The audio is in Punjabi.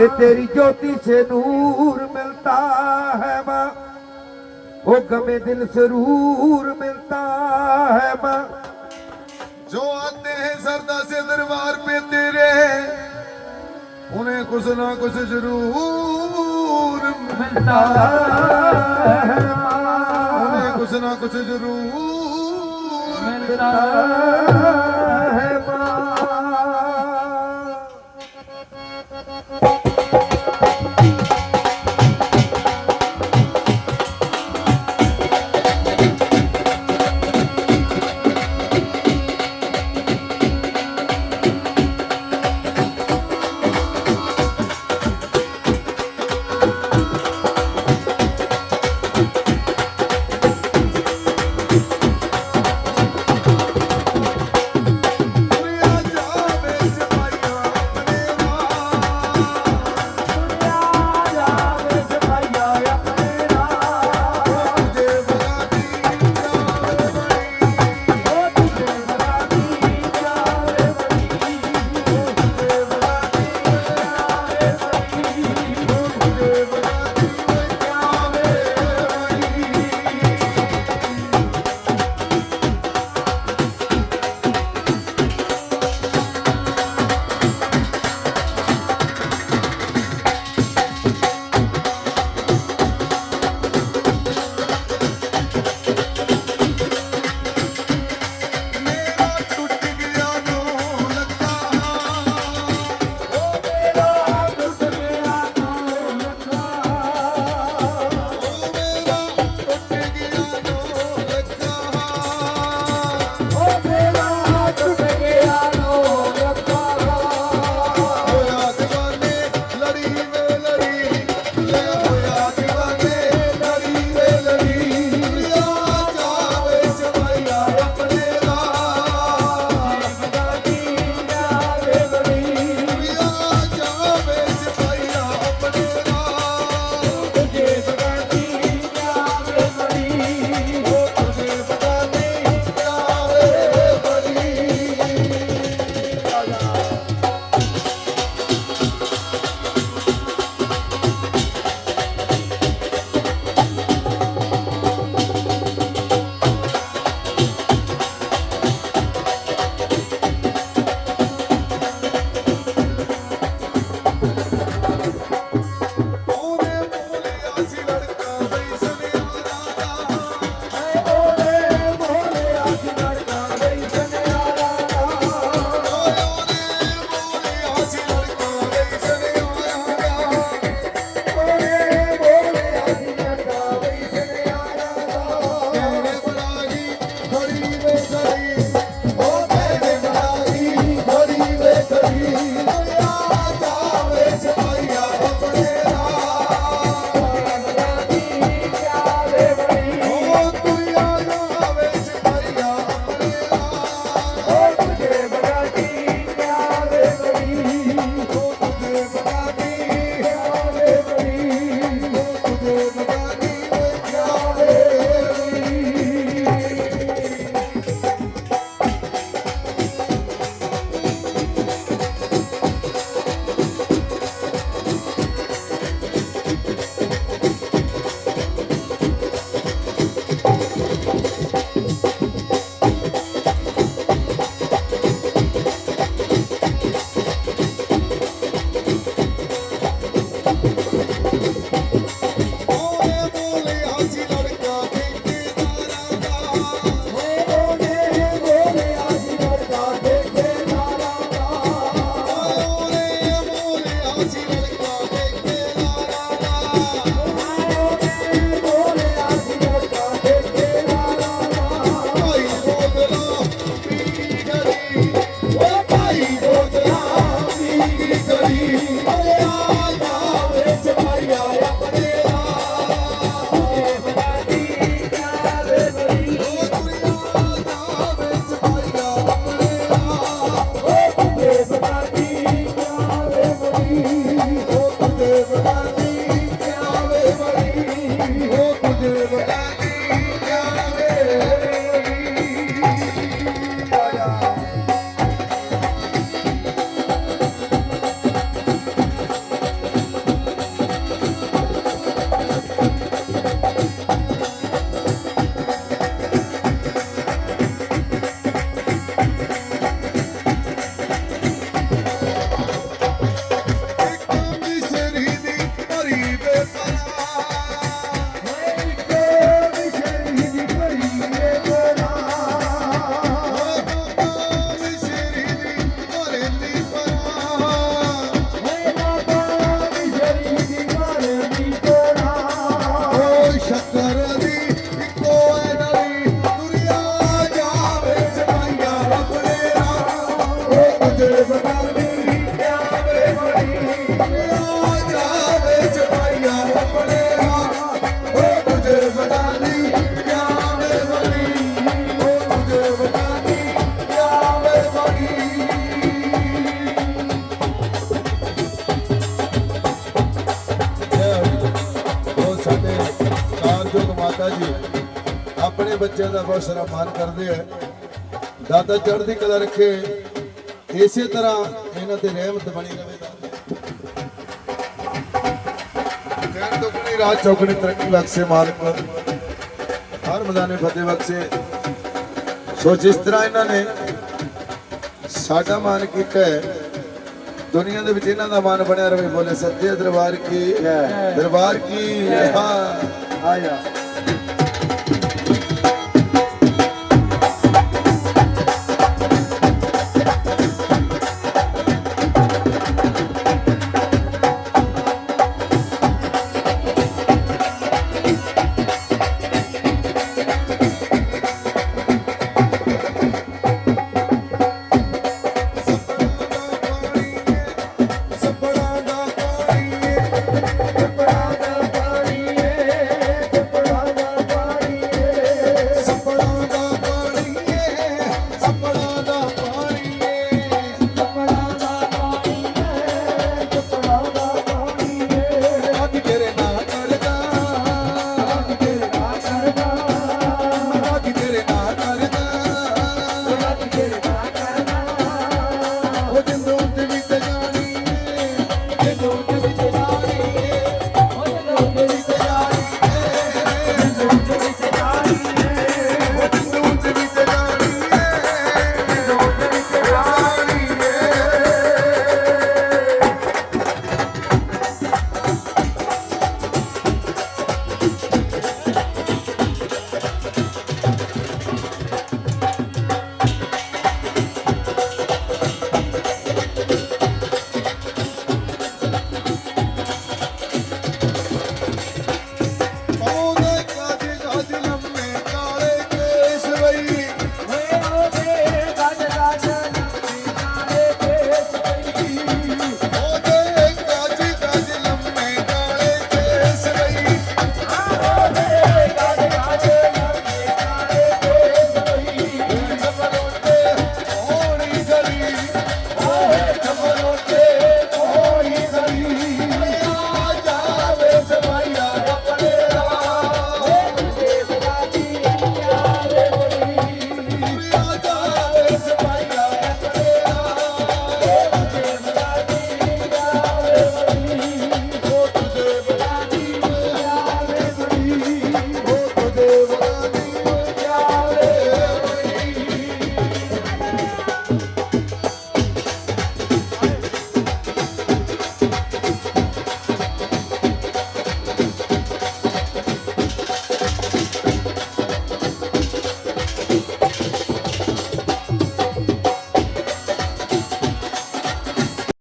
कि तेरी ज्योति से नूर मिलता है माँ वो गमे दिल जरूर मिलता है माँ जो आते हैं सरदा से दरबार पे तेरे उन्हें कुछ ना कुछ जरूर मिलता है माँ उन्हें कुछ ना कुछ जरूर मिलता ধরিবে ਮਾਤਾ ਜੀ ਆਪਣੇ ਬੱਚਿਆਂ ਦਾ ਬਹੁਤ ਸਾਰਾ ਮਾਨ ਕਰਦੇ ਆ। ਦਾਦਾ ਚੜ੍ਹਦੀ ਕਲਾ ਰੱਖੇ ਇਸੇ ਤਰ੍ਹਾਂ ਇਹਨਾਂ ਤੇ ਰਹਿਮਤ ਬਣੀ ਰਵੇ ਕਹਿਣ ਤੋਂ ਕੋਈ ਰਾਜ ਚੌਕੜੀ ਤਰੱਕੀ ਬਖਸ਼ੇ ਮਾਲਕ ਹਰ ਮੈਦਾਨੇ ਫਤਿਹ ਬਖਸ਼ੇ। ਸੋ ਜਿਸ ਤਰ੍ਹਾਂ ਇਹਨਾਂ ਨੇ ਸਾਡਾ ਮਾਨ ਕੀਤਾ ਹੈ ਦੁਨੀਆ ਦੇ ਵਿੱਚ ਇਹਨਾਂ ਦਾ ਮਾਨ ਬਣਿਆ ਰਵੇ ਬੋਲੇ ਸੱਚੇ ਦਰਬਾਰ ਕੀ ਦਰਬਾਰ ਕੀ ਆਇਆ।